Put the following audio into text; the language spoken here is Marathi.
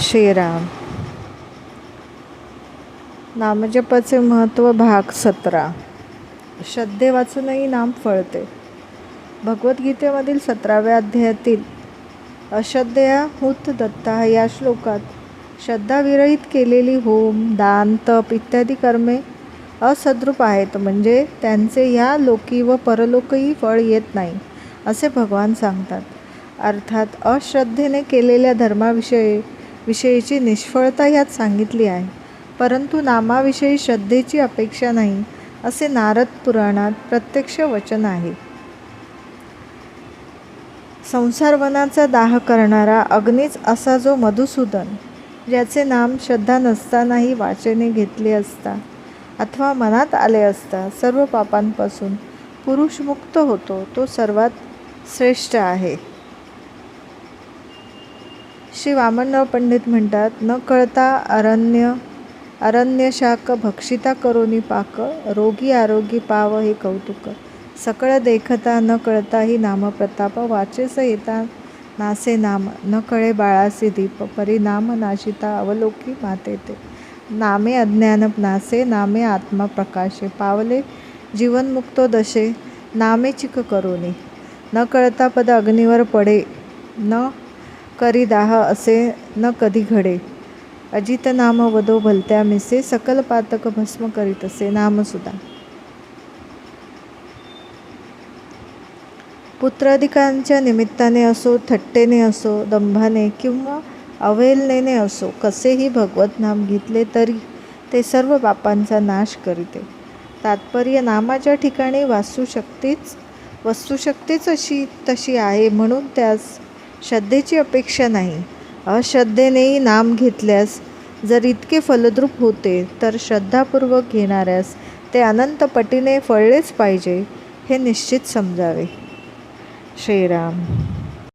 श्रीराम. नामजपाचे महत्त्व भाग सतरा. श्रद्धे वाचूनही नाम फळते. भगवद्गीतेमधील सतराव्या अध्यायातील अश्रद्धेया हुत दत्ता या श्लोकात श्रद्धाविरहित केलेली होम दान तप इत्यादी कर्मे असद्रूप आहेत. म्हणजे त्यांचे ह्या लोकी व परलोकही फळ येत नाही असे भगवान सांगतात. अर्थात अश्रद्धेने केलेल्या धर्माविषयी विषयीची निष्फळता यात सांगितली आहे. परंतु नामाविषयी श्रद्धेची अपेक्षा नाही असे नारद पुराणात प्रत्यक्ष वचन आहे. संसारवनाचा दाह करणारा अग्नीच असा जो मधुसूदन ज्याचे नाम श्रद्धा नसतानाही वाचेने घेतले असता अथवा मनात आले असता सर्व पापांपासून पुरुष मुक्त होतो तो सर्वात श्रेष्ठ आहे. श्री वामनराव पंडित म्हणतात न कळता अरण्य अरण्य शाक भक्षिता करोनी पाक रोगी आरोगी पाव हे कौतुक. सकळ देखता न कळता ही नाम प्रताप वाचेस येता नासे नाम न कळे बाळासी दीप परिणाम नाशिता अवलोकी माते ते. नामे अज्ञान नासे नामे आत्मा प्रकाशे पावले जीवनमुक्तो दशे नामे चिक करोनी. न कळता पद अग्नीवर पडे न करी दाह असे न कधी घडे. अजित नाम वदो भलत्या मिसे सकल पातक भस्म करीत असे नामसुद्धा पुत्राधिकांच्या निमित्ताने असो थट्टेने असो दंभाने किंवा अवहेलनेने असो कसेही भगवत नाम घेतले तरी ते सर्व पापांचा नाश करीते. तात्पर्य नामाच्या ठिकाणी वास्तुशक्तीच वस्तुशक्तीच अशी तशी आहे म्हणून त्यास श्रद्धेची अपेक्षा नाही. अश्रद्धेनेही नाम घेतल्यास जर इतके फलद्रूप होते तर श्रद्धापूर्वक घेणाऱ्यास ते अनंत पटीने फळलेच पाहिजे हे निश्चित समजावे. श्रीराम.